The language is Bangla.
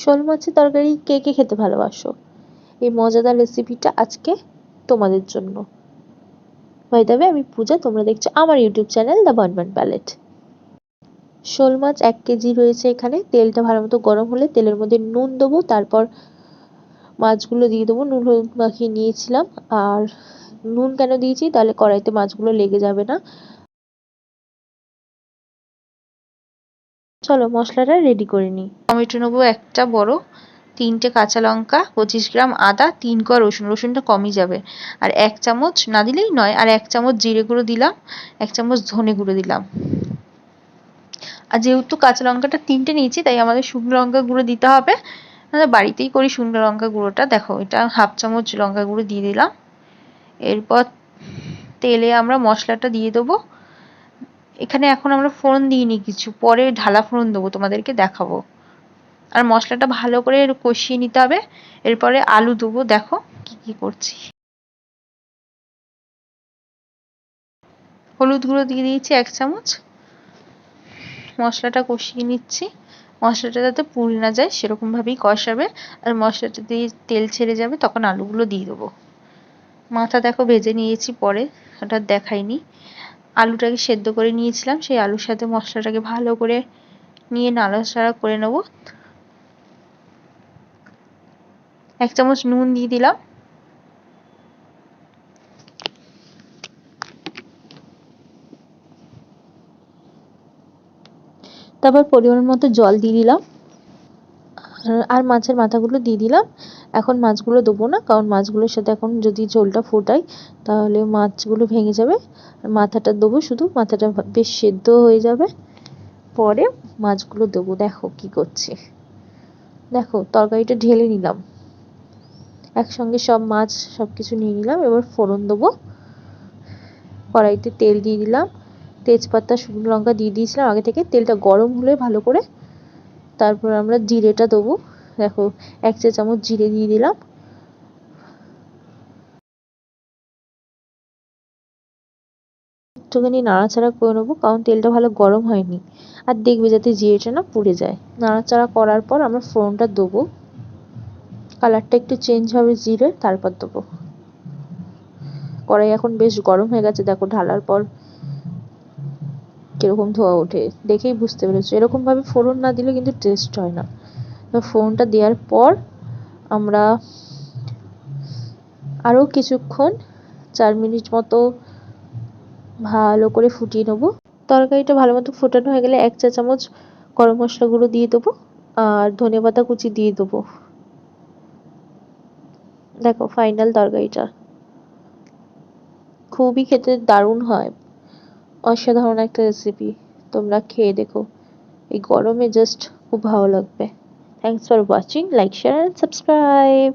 শোল মাছের তরকারি কে কে খেতে ভালোবাসো? এই মজাদার রেসিপিটা আজকে তোমাদের জন্য। বাই দেবে আমি পূজা, তোমরা দেখছ আমার ইউটিউব চ্যানেল দ্য বানবান প্যালেট শোল মাছ এক কেজি রয়েছে এখানে, তেলটা ভালো মতো গরম হলে তেলের মধ্যে নুন দেবো, তারপর মাছগুলো দিয়ে দেবো। নুন হলুদ মাখিয়ে নিয়েছিলাম, আর নুন কেন দিয়েছি? তাহলে কড়াইতে মাছগুলো লেগে যাবে না। চলো মশলাটা রেডি করে নিই। টমেটো নেব একটা বড়, তিনটে কাঁচা লঙ্কা, পঁচিশ গ্রাম আদা, তিন কোয়া রসুন। রসুনটা কমই যাবে। আর এক চামচ না দিলেই নয়, আর এক চামচ জিরে গুঁড়ো দিলাম, এক চামচ ধনে গুঁড়ো দিলাম। আর যেহেতু কাঁচা লঙ্কাটা তিনটে নিয়েছি, তাই আমাদের শুকনো লঙ্কা গুঁড়ো দিতে হবে। বাড়িতেই করি শুকনো লঙ্কা গুঁড়োটা। দেখো, এটা হাফ চামচ লঙ্কা গুঁড়ো দিয়ে দিলাম। এরপর তেলে আমরা মশলাটা দিয়ে দেবো। এখানে এখন আমরা ফোড়ন দিইনি কিছু, পরে ঢালা ফোড়ন দেবো, তোমাদেরকে দেখাবো। আর মশলাটা ভালো করে কষিয়ে নিতে হবে, এরপরে আলু দেবো, দেখো কি কি করছি। হলুদ গুঁড়ো দিয়ে দিয়েছি এক চামচ, মশলাটা কষিয়ে নিচ্ছি। মশলাটা যাতে পুড়ে না যায় সেরকমভাবেই কষাবে, আর মশলাটা দিয়ে তেল ছেড়ে যাবে, তখন আলুগুলো দিয়ে দেবো। মাথা দেখো ভেজে নিয়েছি পরে, ওটা দেখাইনি। আলুটাকে সেদ্ধ করে নিয়েছিলাম, সেই আলুর সাথে মশলাটাকে ভালো করে নিয়ে নাড়াচাড়া করে নেব। এক চামচ নুন দিয়ে দিলাম। তারপর পরিমাণ মতো জল দিয়ে দিলাম। আর মাছের মাথাগুলো দিয়ে দিলাম। এখন মাছগুলো দেবো না, কারণ মাছগুলোর সাথে এখন যদি ঝোলটা ফোটাই, তাহলে মাছগুলো ভেঙে যাবে। মাথাটা দেবো শুধু, মাথাটা বেশ সেদ্ধ হয়ে যাবে। পরে মাছগুলো দেবো, দেখো কি করছে। দেখো, তরকারিটা ঢেলে নিলাম। একসঙ্গে সব মাছ সব কিছু নিয়ে নিলাম, এবার ফোড়ন দেবো। কড়াইতে তেল দিয়ে দিলাম। তেজপাতা, শুকনো লঙ্কা দিয়ে দিয়েছিলাম, আগে থেকে তেলটা গরম হলে ভালো করে তারপর আমরা জিরেটা দেবো। দেখো, এক চা চামচ জিরে দিয়ে দিলাম। একটুখানি নাড়াচাড়া করে নেব, কারণ তেলটা ভালো গরম হয়নি। আর দেখবে যাতে জিরেটা না পুড়ে যায়। নাড়াচাড়া করার পর আমরা ফোড়নটা দেবো। কালারটা একটু চেঞ্জ হবে জিরে, তারপর দেবো। কড়াই এখন বেশ গরম হয়ে গেছে, দেখো ঢালার পর কীরকম ধোয়া ওঠে, দেখেই বুঝতে পেরেছ। এরকমভাবে ফোড়ন না দিলে কিন্তু টেস্ট হয় না। ফোড়নটা দেওয়ার পর আমরা আরও কিছুক্ষণ চার মিনিট মতো ভালো করে ফুটিয়ে নেব। তরকারিটা ভালো মতো ফোটানো হয়ে গেলে এক চা চামচ গরম মশলা গুঁড়ো দিয়ে দেবো আর ধনে পাতা কুচি দিয়ে দেবো। দেখো ফাইনাল তরকারিটা। খুবই খেতে দারুণ হয়। অসাধারণ একটা রেসিপি তোমরা খেয়ে দেখো। এই গরমে জাস্ট খুব ভালো লাগবে। Thanks for watching like share and subscribe